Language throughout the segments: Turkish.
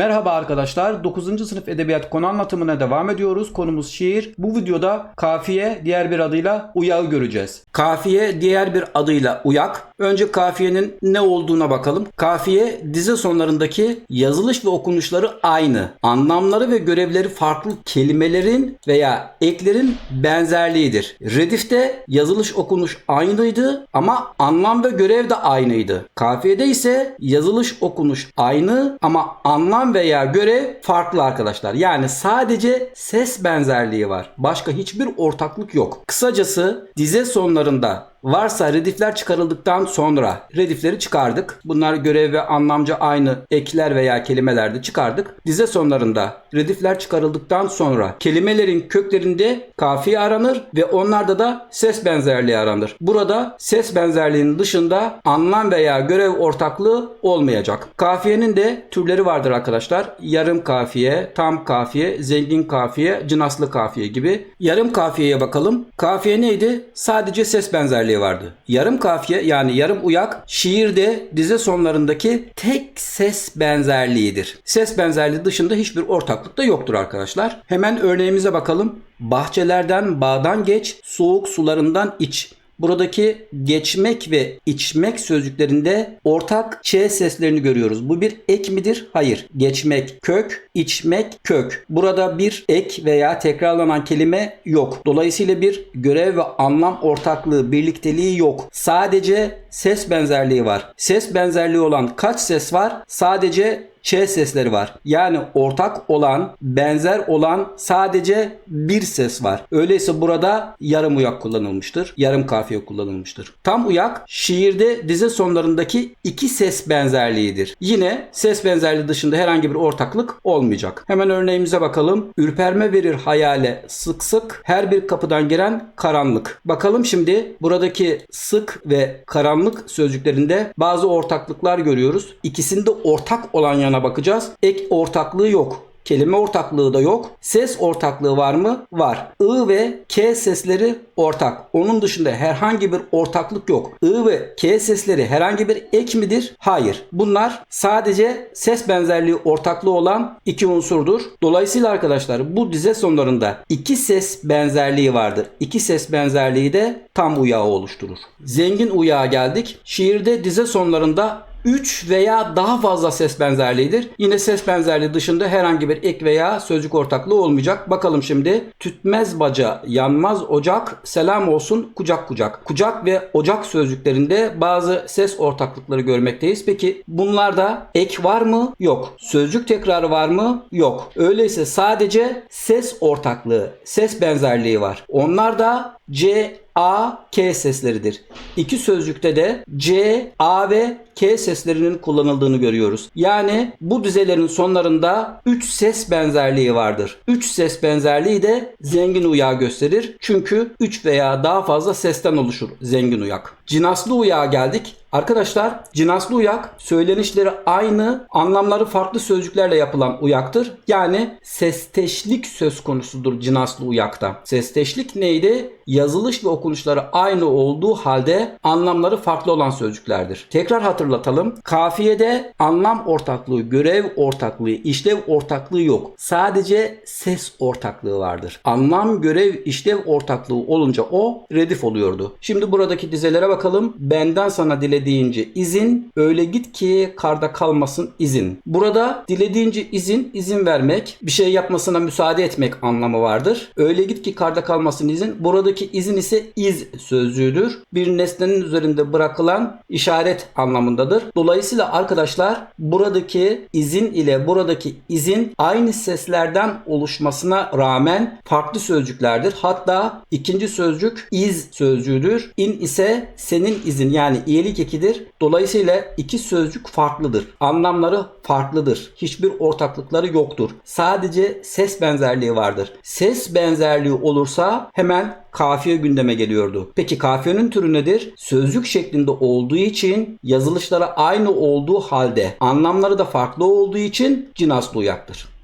Merhaba arkadaşlar. 9. sınıf edebiyat konu anlatımına devam ediyoruz. Konumuz şiir. Bu videoda kafiye diğer bir adıyla uyağı göreceğiz. Kafiye diğer bir adıyla uyak. Önce kafiyenin ne olduğuna bakalım. Kafiye dize sonlarındaki yazılış ve okunuşları aynı. Anlamları ve görevleri farklı kelimelerin veya eklerin benzerliğidir. Redifte yazılış okunuş aynıydı ama anlam ve görev de aynıydı. Kafiyede ise yazılış okunuş aynı ama anlam veya görev farklı arkadaşlar. Yani sadece ses benzerliği var. Başka hiçbir ortaklık yok. Kısacası dize sonlarında Varsa redifler çıkarıldıktan sonra redifleri çıkardık. Bunlar görev ve anlamca aynı ekler veya kelimelerde çıkardık. Dize sonlarında redifler çıkarıldıktan sonra kelimelerin köklerinde kafiye aranır ve onlarda da ses benzerliği aranır. Burada ses benzerliğinin dışında anlam veya görev ortaklığı olmayacak. Kafiyenin de türleri vardır arkadaşlar. Yarım kafiye, tam kafiye, zengin kafiye, cınaslı kafiye gibi. Yarım kafiyeye bakalım. Kafiye neydi? Sadece ses benzerliği vardı. Yarım kafiye yani yarım uyak şiirde dize sonlarındaki tek ses benzerliğidir. Ses benzerliği dışında hiçbir ortaklık da yoktur arkadaşlar. Hemen örneğimize bakalım. Bahçelerden bağdan geç, soğuk sularından iç. Buradaki geçmek ve içmek sözcüklerinde ortak ç seslerini görüyoruz. Bu bir ek midir? Hayır. Geçmek kök, içmek kök. Burada bir ek veya tekrarlanan kelime yok. Dolayısıyla bir görev ve anlam ortaklığı, birlikteliği yok. Sadece ses benzerliği var. Ses benzerliği olan kaç ses var? Sadece ç sesleri var. Yani ortak olan, benzer olan sadece bir ses var. Öyleyse burada yarım uyak kullanılmıştır. Yarım kafiye kullanılmıştır. Tam uyak şiirde dize sonlarındaki iki ses benzerliğidir. Yine ses benzerliği dışında herhangi bir ortaklık olmayacak. Hemen örneğimize bakalım. Ürperme verir hayale sık sık her bir kapıdan giren karanlık. Bakalım şimdi buradaki sık ve karanlık sözcüklerinde bazı ortaklıklar görüyoruz. İkisinde ortak olan yana bakacağız. Ek ortaklığı yok. Kelime ortaklığı da yok. Ses ortaklığı var mı? Var. I ve K sesleri ortak. Onun dışında herhangi bir ortaklık yok. I ve K sesleri herhangi bir ek midir? Hayır. Bunlar sadece ses benzerliği ortaklığı olan iki unsurdur. Dolayısıyla arkadaşlar bu dize sonlarında iki ses benzerliği vardır. İki ses benzerliği de tam uyağı oluşturur. Zengin uyağa geldik. Şiirde dize sonlarında 3 veya daha fazla ses benzerliğidir. Yine ses benzerliği dışında herhangi bir ek veya sözcük ortaklığı olmayacak. Bakalım şimdi. Tütmez baca, yanmaz ocak, selam olsun kucak kucak. Kucak ve ocak sözcüklerinde bazı ses ortaklıkları görmekteyiz. Peki bunlarda ek var mı? Yok. Sözcük tekrarı var mı? Yok. Öyleyse sadece ses ortaklığı, ses benzerliği var. Onlar da C, A, K sesleridir. İki sözcükte de C, A ve K seslerinin kullanıldığını görüyoruz. Yani bu dizelerin sonlarında 3 ses benzerliği vardır. 3 ses benzerliği de zengin uyağı gösterir. Çünkü 3 veya daha fazla sesten oluşur zengin uyak. Cinaslı uyağa geldik. Arkadaşlar cinaslı uyak söylenişleri aynı, anlamları farklı sözcüklerle yapılan uyaktır. Yani sesteşlik söz konusudur cinaslı uyakta. Sesteşlik neydi? Yazılış ve okunuşları aynı olduğu halde anlamları farklı olan sözcüklerdir. Tekrar hatırlatalım. Kafiyede anlam ortaklığı, görev ortaklığı, işlev ortaklığı yok. Sadece ses ortaklığı vardır. Anlam, görev, işlev ortaklığı olunca o redif oluyordu. Şimdi buradaki dizelere bakalım. Benden sana dilediğince izin, öyle git ki karda kalmasın izin. Burada dilediğince izin, izin vermek, bir şey yapmasına müsaade etmek anlamı vardır. Öyle git ki karda kalmasın izin. Buradaki izin ise iz sözcüğüdür. Bir nesnenin üzerinde bırakılan işaret anlamındadır. Dolayısıyla arkadaşlar buradaki izin ile buradaki izin aynı seslerden oluşmasına rağmen farklı sözcüklerdir. Hatta ikinci sözcük iz sözcüğüdür. İn ise senin izin yani iyilik ekidir. Dolayısıyla iki sözcük farklıdır. Anlamları farklıdır. Hiçbir ortaklıkları yoktur. Sadece ses benzerliği vardır. Ses benzerliği olursa hemen kafiye gündeme geliyordu. Peki kafiyenin türü nedir? Sözcük şeklinde olduğu için yazılışları aynı olduğu halde anlamları da farklı olduğu için cinaslı uyaktır.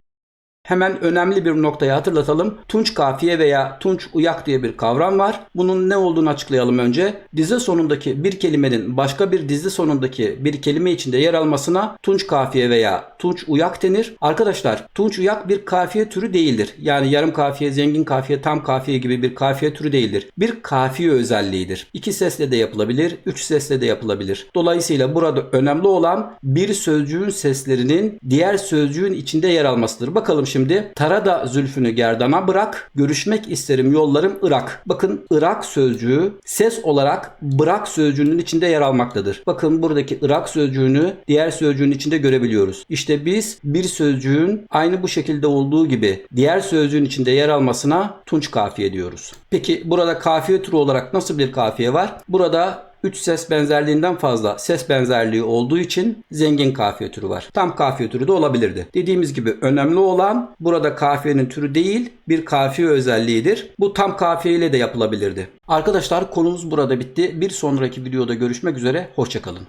Hemen önemli bir noktayı hatırlatalım. Tunç kafiye veya tunç uyak diye bir kavram var. Bunun ne olduğunu açıklayalım önce. Dizi sonundaki bir kelimenin başka bir dizi sonundaki bir kelime içinde yer almasına tunç kafiye veya tunç uyak denir. Arkadaşlar tunç uyak bir kafiye türü değildir. Yani yarım kafiye, zengin kafiye, tam kafiye gibi bir kafiye türü değildir. Bir kafiye özelliğidir. İki sesle de yapılabilir, üç sesle de yapılabilir. Dolayısıyla burada önemli olan bir sözcüğün seslerinin diğer sözcüğün içinde yer almasıdır. Bakalım şimdi. Tara da zülfünü gerdana bırak. Görüşmek isterim yollarım Irak. Bakın Irak sözcüğü ses olarak bırak sözcüğünün içinde yer almaktadır. Bakın buradaki Irak sözcüğünü diğer sözcüğün içinde görebiliyoruz. İşte biz bir sözcüğün aynı bu şekilde olduğu gibi diğer sözcüğün içinde yer almasına tunç kafiye diyoruz. Peki burada kafiye türü olarak nasıl bir kafiye var? Burada 3 ses benzerliğinden fazla ses benzerliği olduğu için zengin kafiye türü var. Tam kafiye türü de olabilirdi. Dediğimiz gibi önemli olan burada kafiyenin türü değil bir kafiye özelliğidir. Bu tam kafiye ile de yapılabilirdi. Arkadaşlar konumuz burada bitti. Bir sonraki videoda görüşmek üzere. Hoşçakalın.